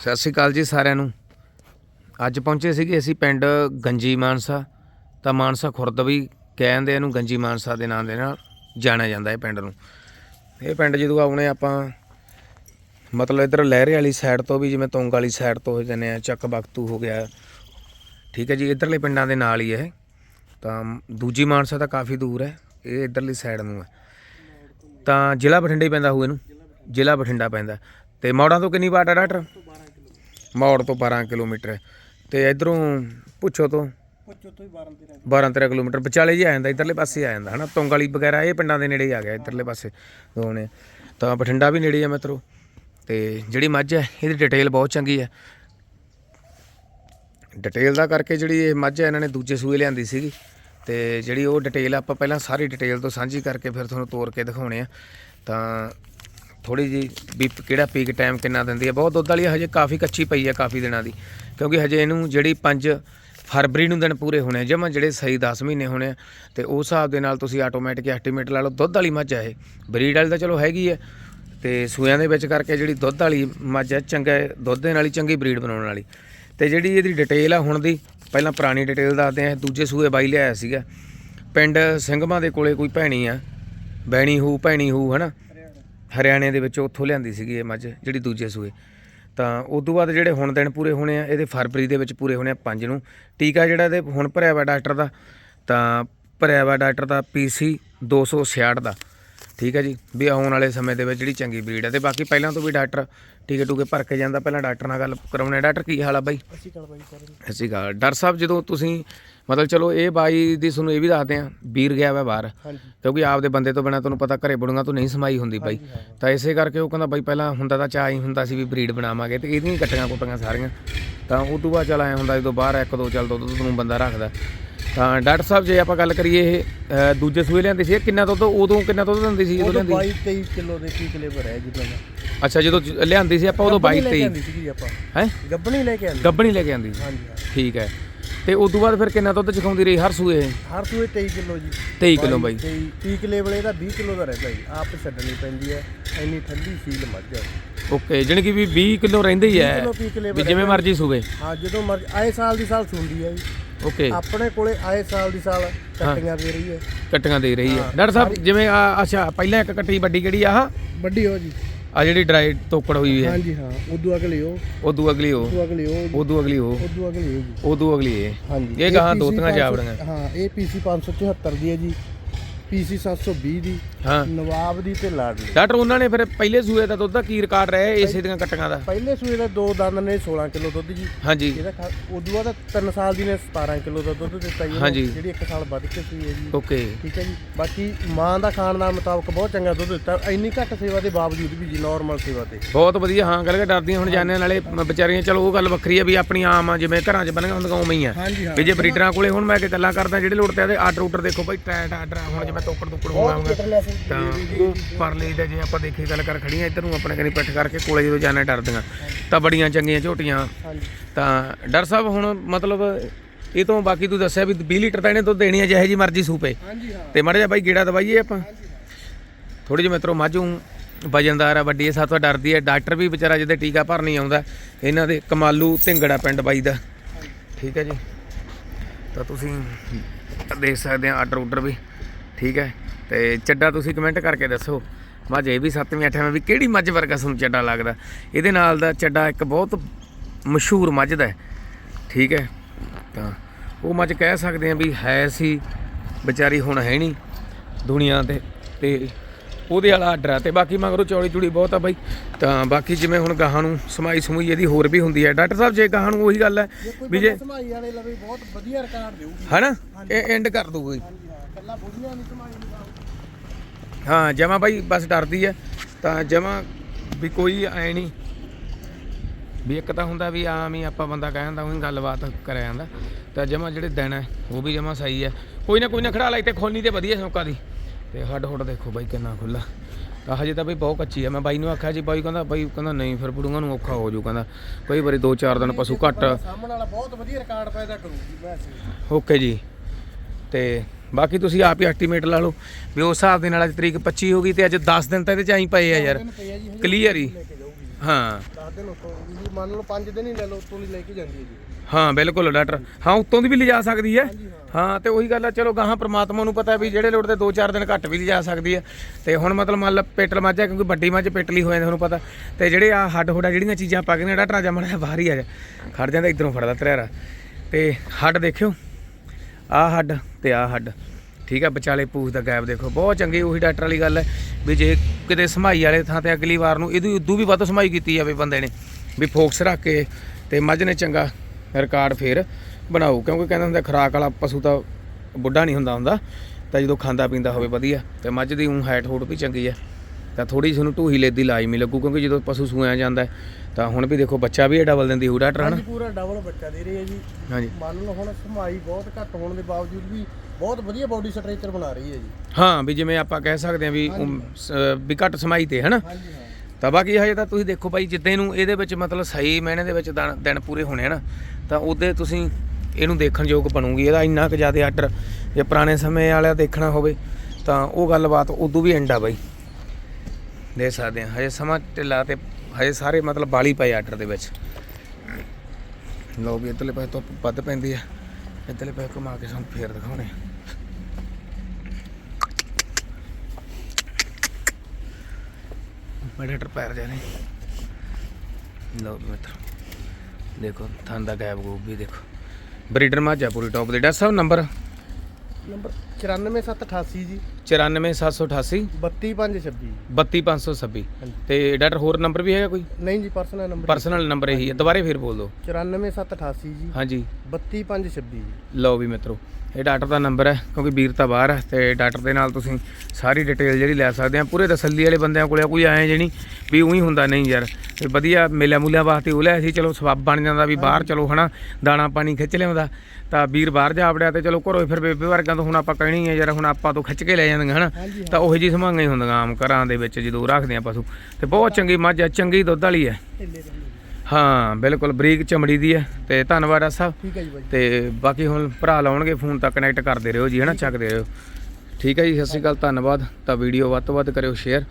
ਸਤਿ ਸ਼੍ਰੀ ਅਕਾਲ ਜੀ ਸਾਰਿਆਂ ਨੂੰ। ਅੱਜ ਪਹੁੰਚੇ ਸੀਗੇ ਅਸੀਂ ਪਿੰਡ ਗੰਜੀ ਮਾਨਸਾ। ਤਾਂ ਮਾਨਸਾ ਖੁਰਦ ਵੀ ਕਹਿੰਦੇ ਇਹਨੂੰ ਗੰਜੀ ਮਾਨਸਾ ਦੇ ਨਾਂ ਦੇ ਨਾਲ ਜਾਣਿਆ ਜਾਂਦਾ ਇਹ ਪਿੰਡ ਨੂੰ। ਇਹ ਪਿੰਡ ਜਦੋਂ ਆਉਣੇ ਆਪਾਂ, ਮਤਲਬ ਇਧਰ ਲਹਿਰੇ ਵਾਲੀ ਸਾਈਡ ਤੋਂ ਵੀ ਜਿਵੇਂ ਤੁੰਗ ਵਾਲੀ ਸਾਈਡ ਤੋਂ ਹੋ ਜਾਂਦੇ ਆ, ਚੱਕ ਬਖਤੂ ਹੋ ਗਿਆ। ਠੀਕ ਹੈ ਜੀ, ਇਧਰਲੇ ਪਿੰਡਾਂ ਦੇ ਨਾਲ ਹੀ ਹੈ ਇਹ। ਤਾਂ ਦੂਜੀ ਮਾਨਸਾ ਤਾਂ ਕਾਫੀ ਦੂਰ ਹੈ, ਇਹ ਇਧਰਲੀ ਸਾਈਡ ਨੂੰ ਹੈ। ਤਾਂ ਜ਼ਿਲ੍ਹਾ ਬਠਿੰਡੇ ਪੈਂਦਾ ਹੋਊ ਇਹਨੂੰ। ਜ਼ਿਲ੍ਹਾ ਬਠਿੰਡਾ ਪੈਂਦਾ। ਤੇ ਮੌੜਾਂ ਤੋਂ ਕਿੰਨੀ ਵਾਟ ਹੈ ਡਾਕਟਰ? ਮੌੜ ਤੋਂ 12 ਕਿਲੋਮੀਟਰ। ਹੈ ਤੇ ਇਧਰੋਂ ਪੁੱਛੋ ਤੋਂ? ਪੁੱਛੋ ਤੋਂ ਹੀ 12 13 12 13 ਕਿਲੋਮੀਟਰ। ਵਿਚਾਲੇ ਹੀ ਆ ਜਾਂਦਾ ਇਧਰਲੇ ਪਾਸੇ ਆ ਜਾਂਦਾ ਹਨਾ? ਤੁੰਗ ਵਾਲੀ ਵਗੈਰਾ ਇਹ ਪਿੰਡਾਂ ਦੇ ਨੇੜੇ ਹੀ ਆ ਗਿਆ ਇਧਰਲੇ ਪਾਸੇ। ਦੋਨੇ ਤਾਂ ਬਠਿੰਡਾ ਵੀ ਨੇੜੇ ਆ ਮਿੱਤਰੋ। ਤੇ ਜਿਹੜੀ ਮੱਝ ਹੈ ਇਹਦੀ ਡਿਟੇਲ ਬਹੁਤ ਚੰਗੀ ਹੈ। ਡਿਟੇਲ ਦਾ ਕਰਕੇ ਜਿਹੜੀ ਇਹ ਮੱਝ ਹੈ ਇਹਨਾਂ ਨੇ ਦੂਜੇ ਸੂਏ ਲਿਆਂਦੀ ਸੀਗੀ। ਤੇ ਜਿਹੜੀ ਉਹ ਡਿਟੇਲ ਆਪਾਂ ਪਹਿਲਾਂ ਸਾਰੀ ਡਿਟੇਲ ਤੋਂ ਸਾਂਝੀ ਕਰਕੇ ਫਿਰ ਤੁਹਾਨੂੰ ਤੋੜ ਕੇ ਦਿਖਾਉਣੇ ਆ। ਤਾਂ ਥੋੜੀ ਜੀ ਵੀ ਕਿਹੜਾ ਪੀਕ ਟਾਈਮ ਕਿੰਨਾ ਦਿੰਦੀ ਹੈ। ਬਹੁਤ ਦੁੱਧ ਵਾਲੀ ਹਜੇ ਕਾਫੀ ਕੱਚੀ ਪਈ ਹੈ ਕਾਫੀ ਦਿਨਾਂ ਦੀ, ਕਿਉਂਕਿ ਹਜੇ ਇਹਨੂੰ ਜਿਹੜੀ 5 ਫਰਵਰੀ ਨੂੰ ਦਿਨ ਪੂਰੇ ਹੋਣੇ ਜਮਾ ਜਿਹੜੇ ਸਹੀ 10 ਮਹੀਨੇ ਹੋਣੇ ਆ, ਤੇ ਉਸ ਹਿਸਾਬ ਦੇ ਨਾਲ ਤੁਸੀਂ ਆਟੋਮੈਟਿਕ ਐਸਟੀਮੇਟ ਲਾ ਲਓ, ਦੁੱਧ ਵਾਲੀ ਮੱਝ ਹੈ ਇਹ। ਬਰੀਡ ਵਾਲੀ ਤਾਂ ਚਲੋ ਹੈਗੀ ਹੈ, ਤੇ ਸੂਆਂ ਦੇ ਵਿੱਚ ਕਰਕੇ ਜਿਹੜੀ ਦੁੱਧ ਵਾਲੀ ਮੱਝ ਹੈ ਚੰਗਾ ਦੁੱਧ ਦੇ ਨਾਲ ਹੀ ਚੰਗੀ ਬਰੀਡ ਬਣਾਉਣ ਵਾਲੀ। ਤੇ ਜਿਹੜੀ ਇਹਦੀ ਡਿਟੇਲ ਆ ਹੁਣ ਦੀ, ਪਹਿਲਾਂ ਪੁਰਾਣੀ ਡਿਟੇਲ ਦੱਸਦੇ ਆ ਦੂਜੇ ਸੂਏ ਬਾਈ ਲਿਆਇਆ ਸੀਗਾ। ਪਿੰਡ ਸਿੰਘਮਾ ਦੇ ਕੋਲੇ ਕੋਈ ਭੈਣੀ ਆ ਬੈਣੀ ਹੂ ਭੈਣੀ ਹੂ ਹਨਾ? ਹਰਿਆਣੇ ਦੇ ਵਿੱਚ ਉੱਥੋਂ ਲਿਆਂਦੀ ਸੀਗੀ ਇਹ ਮੱਝ, ਜਿਹੜੀ ਦੂਜੇ ਸੂਏ। ਤਾਂ ਉਸ ਤੋਂ ਬਾਅਦ ਜਿਹੜੇ ਹੁਣ ਦਿਨ ਪੂਰੇ ਹੋਣੇ ਆ, ਇਹਦੇ ਫਰਵਰੀ ਦੇ ਵਿੱਚ ਪੂਰੇ ਹੋਣੇ ਆ 5 ਨੂੰ। ਟੀਕਾ ਜਿਹੜਾ ਇਹਦੇ ਹੁਣ ਭਰਿਆ ਵਾ ਡਾਕਟਰ ਦਾ, ਤਾਂ ਭਰਿਆ ਵਾ ਡਾਕਟਰ ਦਾ ਪੀਸੀ 266 ਦਾ। ਠੀਕ ਹੈ ਜੀ ਵੀ ਆਉਣ ਵਾਲੇ ਸਮੇਂ ਦੇ ਵਿੱਚ ਜਿਹੜੀ ਚੰਗੀ ਬਰੀਡ ਹੈ ਤੇ ਬਾਕੀ ਪਹਿਲਾਂ ਤੋਂ ਵੀ ਡਾਕਟਰ ਟੀਕੇ ਟੂਕੇ ਭਰ ਕੇ ਜਾਂਦਾ ਪਹਿਲਾਂ ਡਾਕਟਰ ਨਾਲ ਗੱਲ ਕਰਾਉਣੇ ਡਾਕਟਰ ਕੀ ਹਾਲ ਆ ਬਾਈ? ਅਸੀਂ ਕਲ ਬਾਈ ਕਰ ਅਸੀਂ ਗਾ ਡਾਕਟਰ ਸਾਹਿਬ ਜਦੋਂ ਤੁਸੀਂ ਮਤਲਬ ਚਲੋ ਇਹ ਬਾਈ ਦੀ ਤੁਹਾਨੂੰ ਇਹ ਵੀ ਦੱਸਦੇ ਆ ਵੀਰ ਗਿਆ ਵਾ ਬਾਹਰ ਕਿਉਂਕਿ ਆਪਦੇ ਬੰਦੇ ਤੋਂ ਬਿਨਾ ਤੁਹਾਨੂੰ ਪਤਾ ਘਰੇ ਬੁੜੀਆਂ ਤੋਂ ਨਹੀਂ ਸਮਾਈ ਹੁੰਦੀ ਬਾਈ। ਤਾਂ ਇਸੇ ਕਰਕੇ ਉਹ ਕਹਿੰਦਾ ਬਾਈ ਪਹਿਲਾਂ ਹੁੰਦਾ ਤਾਂ ਚਾਹ ਹੀ ਹੁੰਦਾ ਸੀ ਵੀ ਬਰੀਡ ਬਣਾਵਾਂਗੇ ਤੇ ਇਹਦੀਆਂ ਕੱਟੀਆਂ ਕੁੱਟੀਆਂ ਸਾਰੀਆਂ। ਤਾਂ ਉਸ ਤੋਂ ਬਾਅਦ ਚੱਲ ਆਇਆ ਹੁੰਦਾ ਜਦੋਂ ਬਾਹਰ ਇੱਕ ਦੋ ਚੱਲ ਦੋ ਦੁੱਧ ਨੂੰ ਬੰਦਾ ਰੱਖਦਾ। ਤਾਂ ਡਾਕਟਰ ਸਾਹਿਬ ਜੇ ਆਪਾਂ ਗੱਲ ਕਰੀਏ ਇਹ ਅ, ਦੂਜੇ ਸੂਏ ਲਿਆਂਦੇ ਸੀ ਇਹ ਕਿੰਨਾ ਦੁੱਧ ਉਦੋਂ ਕਿੰਨਾ ਦੁੱਧ ਦਿੰਦੀ ਸੀ ਜਦੋਂ ਉਦੋਂ ਲਿਆਂਦੀ 22 23 ਕਿਲੋ ਦੇ ਪੀਕ ਲੇਬਰ ਹੈ ਜੀ ਪਹਿਲਾਂ ਅੱਛਾ ਜਦੋਂ ਜ- ਲਿਆਂਦੀ ਸੀ ਆਪਾਂ ਉਦੋਂ 22 23 ਆਂਦੀ ਸੀ ਆਪਾਂ। ਹੈ? ਗੱਬਣੀ ਲੈ ਕੇ ਆਂਦੀ ਗੱਬਣੀ ਲੈ ਕੇ ਆਂਦੀ ਸੀ। ਹਾਂਜੀ ਹਾਂ ਠੀਕ ਹੈ। ਤੇ ਉਸ ਤੋਂ ਬਾਅਦ ਫਿਰ ਕਿੰਨਾ ਦੁੱਧ ਚਖਾਉਂਦੀ ਰਹੀ ਹਰ ਸੂਏ ਇਹ? ਹਰ ਸੂਏ 23 ਕਿਲੋ ਜੀ। 23 ਕਿਲੋ ਬਾਈ। 23 ਪੀਕ ਲੇਬਲ ਇਹਦਾ 20 ਕਿਲੋ ਦਾ ਰਹਿੰਦਾ ਜੀ। ਆਪ ਛੱਡਣੀ ਪੈਂਦੀ ਹੈ। ਇੰਨੀ ਠੰਡੀ ਸੀਲ ਮੱਝ ਹੈ ਓਕੇ ਜਾਣੀ ਕਿ ਵੀ 20 ਕਿਲੋ ਰਹਿੰਦੇ ਹੀ ਹੈ। ਕਿਲੋ ਵੀ ਜਿਵੇਂ ਮਰਜ਼ੀ ਸੂਵੇ ਹਾਂ ਜਦੋਂ ਮਰਜ਼ੀ ਆਏ ਸਾਲ ਦੀ ਸਾਲ ਸੁਣਦੀ ਹੈ ਜੀ। ਓਕੇ ਆਪਣੇ ਕੋਲੇ ਆਏ ਸਾਲ ਦੀ ਸਾਲ ਕੱਟੀਆਂ ਦੇ ਰਹੀ ਹੈ। ਕੱਟੀਆਂ ਦੇ ਰਹੀ ਹੈ। ਹਾਂ, ਡਾਕਟਰ ਸਾਹਿਬ ਜਿਵੇਂ ਆ ਅੱਛਾ ਪਹਿਲਾਂ ਇੱਕ ਕੱਟੀ ਵੱਡੀ ਕਿਹੜੀ ਆ ਆਹ? ਵੱਡੀ ਹੋ ਜੀ। ਆ ਜਿਹੜੀ ਡਰਾਈ ਤੋਕੜ ਹੋਈ ਹੈ। ਹਾਂਜੀ ਹਾਂ। ਉਦੋਂ ਅਗਲੀ ਉਹ। ਉਦੋਂ ਅਗਲੀ ਉਹ। ਉਦੋਂ ਅਗਲੀ ਉਹ ਉਦੋਂ ਅਗਲੀ ਉਹ। ਉਦੋਂ ਅਗਲੀ ਜੀ। ਉਦੋਂ ਅਗਲੀ ਇਹ। ਹਾਂਜੀ। ਇਹ ਗਾਹਾਂ PC ਦੋ ਤਿੰਨਾਂ 500 ਜਾਵੜੀਆਂ ਹਾਂ ਇਹ ਪੀਸੀ 574 ਦੀ ਹੈ ਜੀ। ਪੀਸੀ 720 ਦੀ ਹਾਂ। ਨਵਾਬ ਦੀ ਤੇ ਲਾਡਲੀ। ਡਾਕਟਰ ਉਹਨਾਂ ਨੇ ਫਿਰ ਪਹਿਲੇ ਸੂਏ ਦਾ ਦੁੱਧ ਦਾ ਕੀ ਰਿਕਾਰਡ ਰਿਹਾ ਇਸੇ ਦੀਆਂ ਕੱਟੀਆਂ ਦਾ? ਪਹਿਲੇ ਸੂਏ ਦਾ ਦੋ ਦੰਦ ਨੇ 16 ਕਿਲੋ ਦੁੱਧ ਜੀ। ਹਾਂਜੀ। ਇਹਦਾ ਉਦੋਂ ਬਾਅਦ 3 ਸਾਲ ਦੀ ਨੇ 17 ਕਿਲੋ ਦਾ ਦੁੱਧ ਦਿੱਤਾ ਜੀ। ਜਿਹੜੀ 1 ਸਾਲ ਵੱਧ ਕੇ ਸੂਈ ਹੈ ਜੀ। ਓਕੇ। ਠੀਕ ਹੈ ਜੀ। ਬਾਕੀ ਮਾਂ ਦਾ ਖਾਣ ਦਾ ਮੁਤਾਬਕ ਬਹੁਤ ਚੰਗਾ ਦੁੱਧ ਦਿੱਤਾ। ਇੰਨੀ ਘੱਟ ਸੇਵਾ ਦੇ ਬਾਵਜੂਦ ਵੀ ਜੀ ਨਾਰਮਲ ਸੇਵਾ ਤੇ। ਬਹੁਤ ਵਧੀਆ ਹਾਂ ਗੱਲ ਕਰ ਡਰਦੀਆਂ ਹੁਣ ਜਾਣਿਆਂ ਨਾਲੇ ਵਿਚਾਰੀਆਂ ਚਲੋ ਉਹ ਗੱਲ ਵੱਖਰੀ ਆ ਵੀ ਆਪਣੀ ਆਮ ਆ ਜਿਵੇਂ ਘਰਾਂ 'ਚ ਬਣੀਆਂ ਹੁੰਦੀਆਂ ਉਵੇਂ ਹੀ ਆ। ਵੀ ਜੇ ਬਰੀਡਰਾਂ ਕੋਲੇ ਹੁਣ ਮੈਂ ਕਿ ਗੱਲਾਂ ਕਰਦਾ ਜਿਹੜੇ ਲੋੜ ਤੇ ਆਦੇ ਆਰਡਰ ਆਰਡਰ ਦੇਖੋ ਭਾਈ ਟੈਟ ਆਰਡਰ ਹੁਣ ਜਿਵੇਂ ਤੋਕੜ ਤੁਕੜ ਹੋਵਾਂਗਾ ਤਾਂ ਉਹ ਪਰ ਲਈ ਦਾ ਜੇ ਆਪਾਂ ਦੇਖੀ ਗੱਲ ਕਰ ਖੜੀਆਂ ਇੱਧਰ ਨੂੰ ਆਪਣੇ ਕਨੀ ਪਿੱਠ ਕਰਕੇ ਕੋਲੇ ਜਦੋਂ ਜਾਣਾ ਡਰਦੀਆਂ ਤਾਂ ਬੜੀਆਂ ਚੰਗੀਆਂ ਝੋਟੀਆਂ। ਤਾਂ ਡਰ ਸਾਹਿਬ ਹੁਣ ਮਤਲਬ ਇਹ ਤੋਂ ਬਾਕੀ ਤੂੰ ਦੱਸਿਆ ਵੀ 20 ਲੀਟਰ ਤਾਂ ਇਹਨੇ ਦੁੱਧ ਦੇਣੀ ਹੈ ਜਿਹੇ ਜੀ ਮਰਜ਼ੀ ਸੂਪੇ। ਹਾਂ। ਤੇ ਮੜ ਜਾ ਬਾਈ ਗੇੜਾ ਦਵਾਈਏ ਆਪਾਂ। ਥੋੜੀ ਜਿਹੀ ਮਿੱਤਰੋ ਮਾਝੂ ਵਜਨਦਾਰ ਆ ਵੱਡੀ ਸਾਥੋਂ ਡਰਦੀ ਹੈ ਡਾਕਟਰ ਵੀ ਵਿਚਾਰਾ ਜਿਹਦੇ ਟੀਕਾ ਭਰਨੀ ਆਉਂਦਾ। ਇਹਨਾਂ ਦੇ ਕਮਾਲੂ ਢਿੰਗੜਾ ਪਿੰਡ ਬਾਈ ਦਾ। ਠੀਕ ਹੈ ਜੀ। ਤਾਂ ਤੁਸੀਂ ਦੇਖ ਸਕਦੇ ਆ ਆਰਡਰ ਆਰਡਰ ਵੀ। ਠੀਕ ਹੈ? ਤੇ ਚੱਡਾ ਤੁਸੀਂ ਕਮੈਂਟ ਕਰਕੇ ਦੱਸੋ। ਮੱਝ ਇਹ ਵੀ 7ਵੀਂ 8ਵੀਂ ਵੀ ਕਿਹੜੀ ਮੱਝ ਵਰਗਾ ਤੁਹਾਨੂੰ ਚੱਡਾ ਲੱਗਦਾ? ਇਹਦੇ ਨਾਲ ਦਾ ਚੱਡਾ ਇੱਕ ਬਹੁਤ ਮਸ਼ਹੂਰ ਮੱਝ ਦਾ ਠੀਕ ਹੈ? ਤਾਂ ਉਹ ਮੱਝ ਕਹਿ ਸਕਦੇ ਆ ਵੀ ਹੈ ਸੀ ਵਿਚਾਰੀ ਹੁਣ ਹੈ ਨਹੀਂ ਦੁਨੀਆ ਤੇ ਤੇ ਉਹਦੇ ਵਾਲਾ ਆਰਡਰ ਆ ਤੇ। ਬਾਕੀ ਮਗਰੋਂ ਚੌੜੀ ਚੂੜੀ ਬਹੁਤ ਆ ਬਾਈ। ਤਾਂ ਬਾਕੀ ਜਿਵੇਂ ਹੁਣ ਗਾਹਾਂ ਨੂੰ ਸਮਾਈ ਸਮੂਈ ਇਹਦੀ ਹੋਰ ਵੀ ਹੁੰਦੀ ਹੈ। ਡਾਕਟਰ ਸਾਹਿਬ ਜੇ ਗਾਹਾਂ ਨੂੰ ਉਹੀ ਗੱਲ ਹੈ ਵੀ ਜੇ ਸਮਾਈ ਵਾਲੇ ਲਵੇ ਬਹੁਤ ਵਧੀਆ ਰਿਕਾਰਡ ਦੇਊਗੀ। ਹਨਾ? ਇਹ ਐਂਡ ਕਰ ਦੂਗਾ ਹਾਂ ਜਮਾ ਬਾਈ ਬਸ ਡਰਦੀ ਹੈ ਤਾਂ ਜਮਾ ਵੀ ਕੋਈ ਐ ਨਹੀਂ ਵੀ ਇੱਕ ਤਾਂ ਹੁੰਦਾ ਵੀ ਆਮ ਹੀ ਆਪਾਂ ਬੰਦਾ ਕਹਿ ਜਾਂਦਾ ਉਹੀ ਗੱਲਬਾਤ ਕਰਿਆ ਜਾਂਦਾ। ਤਾਂ ਜਮਾ ਜਿਹੜੇ ਦਿਨ ਹੈ ਉਹ ਵੀ ਜਮਾ ਸਹੀ ਹੈ ਕੋਈ ਨਾ ਕੋਈ ਨਾ ਖੜਾ ਲਈ ਤੇ ਖੋਲਣੀ ਤੇ ਵਧੀਆ ਸੌਕਾ ਦੀ। ਤੇ ਹੱਡ ਹੁੱਡ ਦੇਖੋ ਬਾਈ ਕਿੰਨਾ ਖੁੱਲਾ ਤਾਂ ਹਜੇ ਤਾਂ ਬਈ ਬਹੁਤ ਕੱਚੀ ਹੈ ਮੈਂ ਬਾਈ ਨੂੰ ਆਖਿਆ ਜੀ ਬਾਈ ਕਹਿੰਦਾ ਬਾਈ ਕਹਿੰਦਾ ਨਹੀਂ ਫਿਰ ਬੁੜੂਆਂ ਨੂੰ ਔਖਾ ਹੋ ਜੂ ਕਹਿੰਦਾ। ਕਈ ਵਾਰੀ 2-4 ਦਿਨ ਪਸ਼ੂ ਘੱਟ। ਸਾਹਮਣੇ ਵਾਲਾ ਬਹੁਤ ਵਧੀਆ ਰਿਕਾਰਡ ਪੈਦਾ ਕਰੂਗੀ ਵੈਸੇ ਓਕੇ ਜੀ। ਤੇ ਬਾਕੀ ਤੁਸੀਂ ਆਪ ਹੀ ਐਸਟੀਮੇਟ ਲਾ ਲਓ ਵੀ ਉਸ ਹਿਸਾਬ ਦੇ ਨਾਲ ਅੱਜ ਤਰੀਕ 25 ਹੋ ਗਈ ਤੇ ਅੱਜ 10 ਦਿਨ ਤਾਂ ਇਹਦੇ ਚ ਆਈ ਪਏ ਆ ਯਾਰ। ਜੀ ਕਲੀਅਰ ਹੀ। ਹਾਂ। 10 ਦਿਨ ਉੱਤੋਂ ਵੀ ਮੰਨ ਲਓ 5 ਦਿਨ ਹੀ ਲੈ ਲਓ ਉੱਤੋਂ ਦੀ ਲੈ ਕੇ ਜਾਂਦੀ ਹੈ ਜੀ। ਹਾਂ ਬਿਲਕੁਲ ਡਾਕਟਰ। ਹਾਂ ਉੱਤੋਂ ਦੀ ਵੀ ਲਿਜਾ ਸਕਦੀ ਹੈ। ਹਾਂ। ਤੇ ਉਹੀ ਗੱਲ ਆ ਚਲੋ ਗਾਹਾਂ ਪ੍ਰਮਾਤਮਾ ਨੂੰ ਪਤਾ ਵੀ ਜਿਹੜੇ ਲੋੜ ਤੇ 2-4 ਦਿਨ ਘੱਟ ਵੀ ਲਿਜਾ ਸਕਦੀ ਹੈ। ਤੇ ਹੁਣ ਮਤਲਬ ਮੰਨ ਲ ਪੇਟਲ ਮੱਝ ਹੈ ਕਿਉਂਕਿ ਵੱਡੀ ਮੱਝ ਪੇਟਲੀ ਹੋ ਜਾਂਦੀ ਤੁਹਾਨੂੰ ਪਤਾ। ਤੇ ਜਿਹੜੇ ਆ ਹੱਡ ਹੁੱਡਾ ਜਿਹੜੀਆਂ ਚੀਜ਼ਾਂ ਪਾ ਕੇ ਨੇ ਡਾਕਟਰ ਜਮਣ ਬਾਹਰ ਹੀ ਆ ਜਾ। ਖੜ ਜਾਂਦਾ ਇਧਰੋਂ ਫੜਦਾ ਧਰਿਆਰਾ ਤੇ ਹੱਡ ਦੇਖਿਓ। ਆਹ ਹੱਡ ਤੇ ਆਹ ਹੱਡ। ਠੀਕ ਆ, ਵਿਚਾਲੇ ਪੂਛ ਦਾ ਗੈਪ ਦੇਖੋ। ਬਹੁਤ ਚੰਗੀ ਉਹੀ ਡਾਕਟਰ ਵਾਲੀ ਗੱਲ ਹੈ ਵੀ ਜੇ ਕਿਤੇ ਸਮਾਈ ਵਾਲੇ ਥਾਂ ਤੇ ਅਗਲੀ ਵਾਰ ਨੂੰ ਇਹਦੀ ਉਦੋਂ ਵੀ ਵੱਧ ਸਮਾਈ ਕੀਤੀ ਜਾਵੇ ਬੰਦੇ ਨੇ, ਵੀ ਫੋਕਸ ਰੱਖ ਕੇ ਤੇ ਮੱਝ ਨੇ ਚੰਗਾ ਰਿਕਾਰਡ ਫੇਰ ਬਣਾਓ ਕਿਉਂਕਿ ਕਹਿੰਦੇ ਹੁੰਦੇ ਖਰਾਕ ਵਾਲਾ ਪਸ਼ੂ ਤਾਂ ਬੁੱਢਾ ਨਹੀਂ ਹੁੰਦਾ ਹੁੰਦਾ, ਤਾਂ ਜਦੋਂ ਖਾਂਦਾ ਪੀਂਦਾ ਹੋਵੇ ਵਧੀਆ। ਤੇ ਮੱਝ ਦੀ ਉਂ ਹਾਈਟ ਹੂਟ ਵੀ ਚੰਗੀ ਹੈ ਤਾਂ ਥੋੜੀ ਤੁਹਾਨੂੰ ਢੂਹੀ ਲੈਦੀ ਲਾਜ਼ਮੀ ਲੱਗੂ ਕਿਉਂਕਿ ਜਦੋਂ ਪਸ਼ੂ ਸੂਇਆ ਜਾਂਦਾ ਹੈ, ਤਾਂ ਹੁਣ ਵੀ ਦੇਖੋ ਬੱਚਾ ਵੀ ਇਹ ਡਬਲ ਦਿੰਦੀ ਹੋਊ ਡਾਕਟਰ ਹਾਂਜੀ ਪੂਰਾ ਡਬਲ ਬੱਚਾ ਦੇ ਰਹੀ ਹੈ ਜੀ। ਹਾਂਜੀ। ਮੰਨ ਲਓ ਹੁਣ ਸਮਾਈ ਬਹੁਤ ਘੱਟ ਹੋਣ ਦੇ ਬਾਵਜੂਦ ਵੀ ਬਹੁਤ ਵਧੀਆ ਬਾਡੀ ਸਟਰਕਚਰ ਬਣਾ ਰਹੀ ਹੈ ਜੀ। ਹਾਂ ਵੀ ਜਿਵੇਂ ਆਪਾਂ ਕਹਿ ਸਕਦੇ ਹਾਂ ਵੀ ਉਮ, ਸ- ਵੀ ਘੱਟ ਸਮਾਈ ਤੇ ਹਨਾ? ਹਾਂਜੀ ਹਾਂ ਤਾਂ ਬਾਕੀ ਹਜੇ ਤਾਂ ਤੁਸੀਂ ਦੇਖੋ ਭਾਈ ਜਿੱਦਾਂ ਨੂੰ ਇਹਦੇ ਵਿੱਚ ਮਤਲਬ ਸਹੀ ਮਹੀਨੇ ਦੇ ਵਿੱਚ ਦਿਨ ਦਿਨ ਪੂਰੇ ਹੋਣੇ ਹਨ? ਤਾਂ ਉਹਦੇ ਤੁਸੀਂ ਇਹਨੂੰ ਦੇਖਣ ਯੋਗ ਬਣੂਗੀ ਇਹਦਾ ਇੰਨਾ ਕੁ ਜ਼ਿਆਦਾ ਆਰਡਰ ਜੇ ਪੁਰਾਣੇ ਸਮੇਂ ਵਾਲਾ ਦੇਖਣਾ ਹੋਵੇ ਤਾਂ ਉਹ ਗੱਲਬਾਤ ਉਦੋਂ ਵੀ ਐਂਡ ਆ ਬਾਈ। ਦੇ ਸਕਦੇ ਹਾਂ। ਹਜੇ ਸਮਾਂ ਢਿੱਲਾ ਤੇ ਹਜੇ ਸਾਰੇ ਮਤਲਬ ਬਾਲੀ ਪਏ ਆਰਡਰ ਦੇ ਵਿੱਚ। ਲੋ ਵੀ ਇੱਧਰਲੇ ਪਾਸੇ ਤੋਂ ਵੱਧ ਪੈਂਦੀ ਆ। ਇੱਧਰਲੇ ਪਾਸੇ ਘੁਮਾ ਕੇ ਸਾਨੂੰ ਫੇਰ ਦਿਖਾਉਣੇ ਆ। ਪੈਰ ਜਾਣੇ। ਲਓ ਮਿੱਤਰ, ਦੇਖੋ ਥਾਂ ਦਾ ਗੈਪ ਗੂਬ ਵੀ ਦੇਖੋ। ਬਰੀਡਰ ਮਾਝਾ ਪੂਰੀ ਟੌਪ ਦੇ। ਡਾਕਟਰ ਸਾਹਿਬ ਨੰਬਰ ਨੰਬਰ 94788 ਜੀ। 94788 32526 32526 ਹਾਂਜੀ। ਤੇ ਡਾਕਟਰ ਹੋਰ ਨੰਬਰ ਵੀ ਹੈਗਾ ਕੋਈ? ਨਹੀਂ ਜੀ ਪਰਸਨਲ ਨੰਬਰ ਪਰਸਨਲ ਨੰਬਰ ਇਹੀ ਹੈ। ਦੁਬਾਰੇ ਫੇਰ ਬੋਲ ਦਿਓ। 94788 ਜੀ। ਹਾਂਜੀ। 32526 ਜੀ। ਲਓ ਵੀ ਮਿੱਤਰੋ ਇਹ ਡਾਕਟਰ ਦਾ ਨੰਬਰ ਹੈ ਕਿਉਂਕਿ ਵੀਰ ਤਾਂ ਬਾਹਰ ਹੈ ਤੇ ਡਾਕਟਰ ਦੇ ਨਾਲ ਤੁਸੀਂ ਸਾਰੀ ਡਿਟੇਲ ਜਿਹੜੀ ਲੈ ਸਕਦੇ ਆ। ਪੂਰੇ ਤਸੱਲੀ ਵਾਲੇ ਬੰਦਿਆਂ ਕੋਲੇ ਕੋਈ ਐਂ ਜਿਹੜੀ ਵੀ ਉਹੀ ਹੁੰਦਾ ਨਹੀਂ ਯਾਰ। ਵਧੀਆ ਮੇਲਿਆਂ ਮੂਲਿਆਂ ਵਾਸਤੇ ਉਹ ਲਿਆ ਸੀ ਚਲੋ ਸਬੱਬ ਬਣ ਜਾਂਦਾ ਵੀ ਬਾਹਰ ਚਲੋ ਹਨਾ ਦਾਣਾ ਪਾਣੀ ਖਿੱਚ ਲਿਆਉਂਦਾ। ਤਾਂ ਵੀਰ ਬਾਹਰ ਜਾ ਵੜਿਆ ਤੇ ਚਲੋ ਘਰੋਂ ਫਿਰ ਬੇਬੇ ਵਰਗਾਂ ਤੋਂ ਹੁਣ ਆਪਾਂ ਕਹਿਣੀ ਹੈ ਯਾਰ ਹੁਣ ਆਪਾਂ ਤੋਂ ਖਿੱਚ ਕੇ ਲੈ ਜਾਂਦੀਆਂ ਹਨਾ? ਤਾਂ ਉਹੀ ਜੀ ਸਮਾਂਗਾ ਹੀ ਹੁੰਦੀਆਂ ਆਮ ਘਰਾਂ ਦੇ ਵਿੱਚ ਜਦੋਂ ਰੱਖਦੇ ਆ ਪਸ਼ੂ। ਤੇ ਬਹੁਤ ਚੰਗੀ ਮੱਝ ਹੈ ਚੰਗੀ ਦੁੱਧ ਵਾਲੀ ਹੈ। ਹਾਂ ਬਿਲਕੁਲ ਬਰੀਕ ਚਮੜੀ ਦੀ ਹੈ ਤੇ ਧੰਨਵਾਦ ਆ ਸਾਹਿਬ ਠੀਕ ਹੈ ਜੀ ਬਾਈ। ਤੇ ਬਾਕੀ ਹੁਣ ਭਰਾ ਲਾਉਣਗੇ ਫੋਨ ਤਾਂ ਕਨੈਕਟ ਕਰਦੇ ਰਹੋ ਜੀ ਹਨਾ? ਚੱਕਦੇ ਰਹੋ। ਠੀਕ ਹੈ ਜੀ ਸਤਿ ਸ਼੍ਰੀ ਅਕਾਲ ਧੰਨਵਾਦ। ਤਾਂ ਵੀਡੀਓ ਵੱਧ ਤੋਂ ਵੱਧ ਕਰਿਓ ਸ਼ੇਅਰ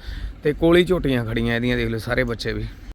ਤੇ ਕੋਲੀ ਝੋਟੀਆਂ ਖੜੀਆਂ ਇਹਦੀਆਂ ਦੇਖ ਲਓ ਸਾਰੇ ਬੱਚੇ ਵੀ।